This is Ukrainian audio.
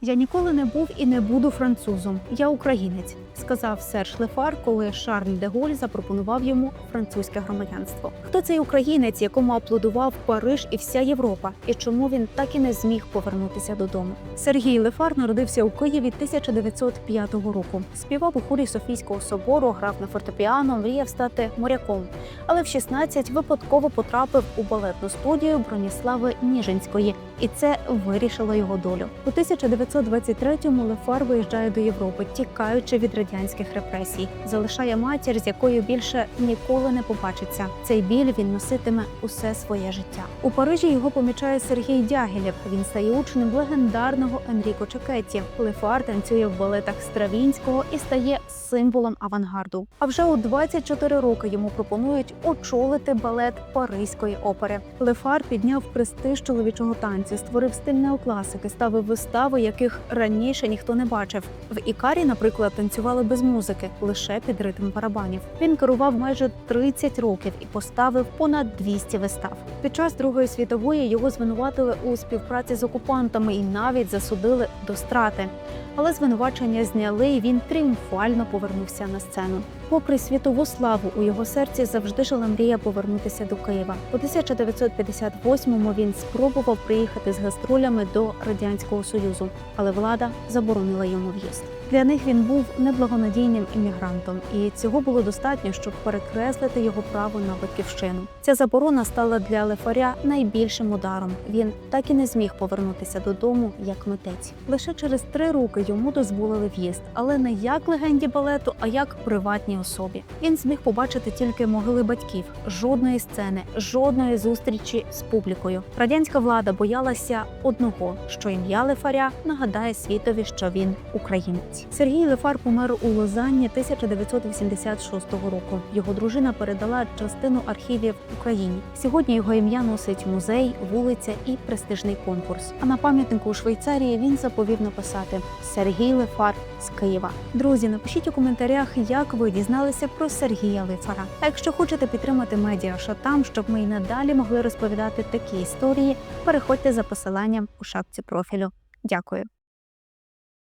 Я ніколи не був і не буду французом. Я українець, сказав Серж Лефар, коли Шарль де Голь запропонував йому французьке громадянство. Хто цей українець, якому аплодував Париж і вся Європа, і чому він так і не зміг повернутися додому? Сергій Лефар народився у Києві 1905 року. Співав у хорі Софійського собору, грав на фортепіано, мріяв стати моряком. Але в 16 випадково потрапив у балетну студію Броніслави Ніжинської, і це вирішило його долю. У 1923-му Лефар виїжджає до Європи, тікаючи від радянських репресій, залишає матір, з якою більше ніколи не побачиться. Цей біль він носитиме усе своє життя. У Парижі його помічає Сергій Дягілєв. Він стає учнем легендарного Енріко Чекетті. Лефар танцює в балетах Стравінського і стає символом авангарду. А вже у 24 роки йому пропонують очолити балет Паризької опери. Лефар підняв престиж чоловічого танцю, створив стиль неокласики, ставив вистави, яких раніше ніхто не бачив. В Ікарі, наприклад, танцювали без музики, лише під ритм барабанів. Він керував майже 30 років і поставив понад 200 вистав. Під час Другої світової його звинуватили у співпраці з окупантами і навіть засудили до страти. Але звинувачення зняли, і він тріумфально повернувся на сцену. Попри світову славу, у його серці завжди жила мрія повернутися до Києва. У 1958-му він спробував приїхати з гастролями до радянського союзу, але влада заборонила йому в'їзд. Для них він був неблагонадійним іммігрантом, і цього було достатньо, щоб перекреслити його право на батьківщину. Ця заборона стала для Лефаря найбільшим ударом. Він так і не зміг повернутися додому як митець. Лише через три роки йому дозволили в'їзд, але не як легенді балету, а як приватній особі. Він зміг побачити тільки могили батьків, жодної сцени, жодної зустрічі з публікою. Радянська влада боялася одного, що ім'я Лефаря нагадає світові, що він українець. Сергій Лефар помер у Лозанні 1986 року. Його дружина передала частину архівів Україні. Сьогодні його ім'я носить музей, вулиця і престижний конкурс. А на пам'ятнику у Швейцарії він заповів написати Сергій Лефар з Києва. Друзі, напишіть у коментарях, як ви дізналися про Сергія Лицара. А якщо хочете підтримати медіа Шатам, щоб ми й надалі могли розповідати такі історії, переходьте за посиланням у шапці профілю. Дякую.